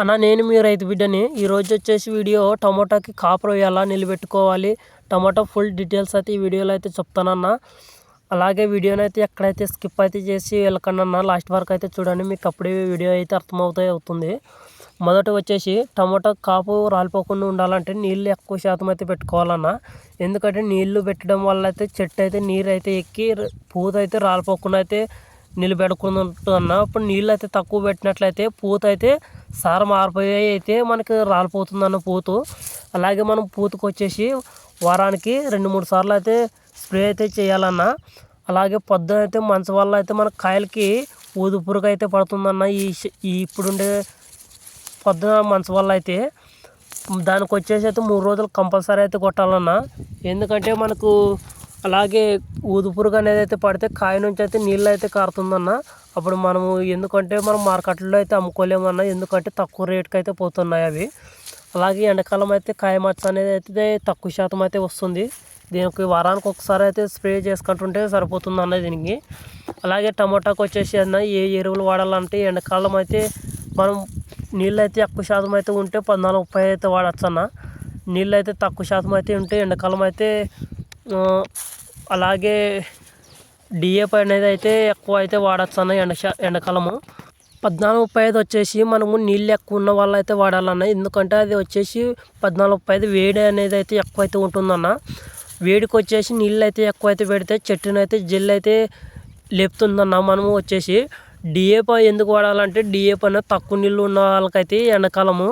అన్న నేను మీ రైతు బిడ్డని ఈరోజు వచ్చేసి వీడియో టమోటాకి కాపురం ఎలా నిలబెట్టుకోవాలి టమాటా ఫుల్ డీటెయిల్స్ అయితే ఈ వీడియోలో అయితే చెప్తానన్న. అలాగే వీడియోని అయితే ఎక్కడైతే స్కిప్ అయితే చేసి వెళ్ళకండి అన్న లాస్ట్ వరకు అయితే చూడండి మీకు అప్పుడే వీడియో అయితే అర్థమవుతాయి అవుతుంది. మొదట వచ్చేసి టమాటా కాపు రాలిపోకుండా ఉండాలంటే నీళ్ళు ఎక్కువ శాతం అయితే పెట్టుకోవాలన్న. ఎందుకంటే నీళ్ళు పెట్టడం వల్ల అయితే చెట్టు అయితే నీరు అయితే ఎక్కి పూత అయితే రాలిపోకుండా అయితే నిలబెడుకుంటున్నా ఇప్పుడు నీళ్ళు అయితే తక్కువ పెట్టినట్లయితే పూత అయితే సార మారిపోయి అయితే మనకి రాలిపోతుందన్న పూతు. అలాగే మనం పూతకు వచ్చేసి వారానికి రెండు మూడు సార్లు అయితే స్ప్రే అయితే చేయాలన్న అలాగే పొద్దున అయితే మంచం వల్ల అయితే మన కాయలకి ఊదుపురుగు అయితే పడుతుందన్న ఈ ఇప్పుడుండే పొద్దున మంచం వల్ల అయితే దానికి వచ్చేసి అయితే మూడు రోజులు కంపల్సరీ అయితే కొట్టాలన్న. ఎందుకంటే మనకు అలాగే ఊదుపురుగు అనేది అయితే పడితే కాయ నుంచి అయితే నీళ్ళు అయితే కారుతుందన్న. అప్పుడు మనము ఎందుకంటే మనం మార్కెట్లో అయితే అమ్ముకోలేమన్నా ఎందుకంటే తక్కువ రేట్కి అయితే పోతున్నాయి అవి. అలాగే ఎండాకాలం అయితే కాయ మచ్చ అనేది అయితే తక్కువ శాతం అయితే వస్తుంది. దీనికి వారానికి ఒకసారి అయితే స్ప్రే చేసుకుంటుంటే సరిపోతుంది అన్న దీనికి. అలాగే టమాటాకు వచ్చేసి అన్న ఏ ఎరువులు వాడాలంటే ఎండాకాలం అయితే మనం నీళ్ళు అయితే ఎక్కువ శాతం అయితే ఉంటే పద్నాలుగు ముప్పై అయితే వాడచ్చు అన్న నీళ్ళు అయితే తక్కువ శాతం అయితే ఉంటే ఎండాకాలం అయితే అలాగే డిఏపి అనేది అయితే ఎక్కువ అయితే వాడచ్చు అన్న ఎండ ఎండాకాలము. పద్నాలుగు ముప్పై ఐదు వచ్చేసి మనము నీళ్ళు ఎక్కువ ఉన్న వాళ్ళు అయితే వాడాలన్న. ఎందుకంటే అది వచ్చేసి పద్నాలుగు ముప్పై ఐదు వేడి అనేది అయితే ఎక్కువ అయితే ఉంటుందన్న. వేడికి వచ్చేసి నీళ్ళు అయితే ఎక్కువ అయితే పెడితే చెట్టునైతే అయితే జెల్ అయితే లేపుతుందన్న మనము వచ్చేసి. డిఏప ఎందుకు వాడాలంటే డిఏపి అనేది తక్కువ నీళ్ళు ఉన్న వాళ్ళకైతే ఎండాకాలము.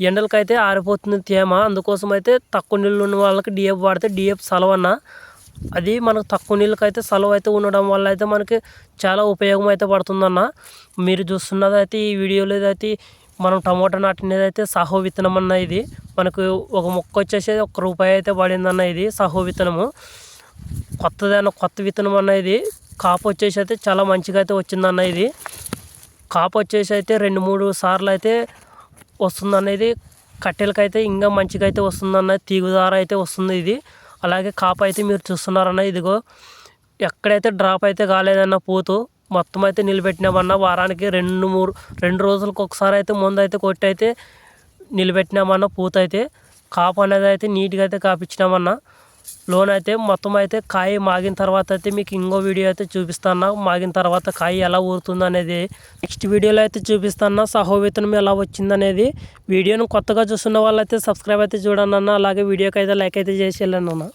ఎండలకైతే ఆరిపోతుంది తేమ. అందుకోసం అయితే తక్కువ నీళ్ళు ఉన్న వాళ్ళకి డిఎఫ్ వాడితే డిఎఫ్ సలవన్న. అది మనకు తక్కువ నీళ్ళకైతే సలవ అయితే ఉండడం వల్ల అయితే మనకి చాలా ఉపయోగం అయితే పడుతుందన్న. మీరు చూస్తున్నది అయితే ఈ వీడియోలో అయితే మనం టమోటా నాటినది అయితే సహో విత్తనం అన్న ఇది. మనకు ఒక మొక్క వచ్చేసి ఒక రూపాయి అయితే పడిందన్న ఇది సహో విత్తనము. కొత్తదైన కొత్త విత్తనం అన్న ఇది. కాపు వచ్చేసి అయితే చాలా మంచిగా అయితే వచ్చిందన్న ఇది. కాపు వచ్చేసి అయితే రెండు మూడు సార్లు అయితే వస్తుందనేది కట్టెలకైతే ఇంకా మంచిగా అయితే వస్తుందన్న తీగు అయితే వస్తుంది ఇది. అలాగే కాపు అయితే మీరు చూస్తున్నారన్న ఇదిగో ఎక్కడైతే డ్రాప్ అయితే కాలేదన్న పూతు మొత్తం అయితే నిలబెట్టినామన్న వారానికి రెండు మూడు రెండు రోజులకు ఒకసారి అయితే ముందు అయితే కొట్టి అయితే నిలబెట్టినామన్న పూత అయితే కాపు అనేది అయితే నీట్గా అయితే కాపించినామన్న. లోన్ అయితే మొత్తం అయితే కాయ మాగిన తర్వాత అయితే మీకు ఇంకో వీడియో అయితే చూపిస్తాను. మాగిన తర్వాత కాయ ఎలా ఊరుతుంది అనేది నెక్స్ట్ వీడియోలో అయితే చూపిస్తాను. సహోవేతనం ఎలా వచ్చింది అనేది వీడియోను కొత్తగా చూస్తున్న వాళ్ళైతే సబ్స్క్రైబ్ అయితే చూడండి అన్న. అలాగే వీడియోకి అయితే లైక్ అయితే చేసి వెళ్ళండి అన్న.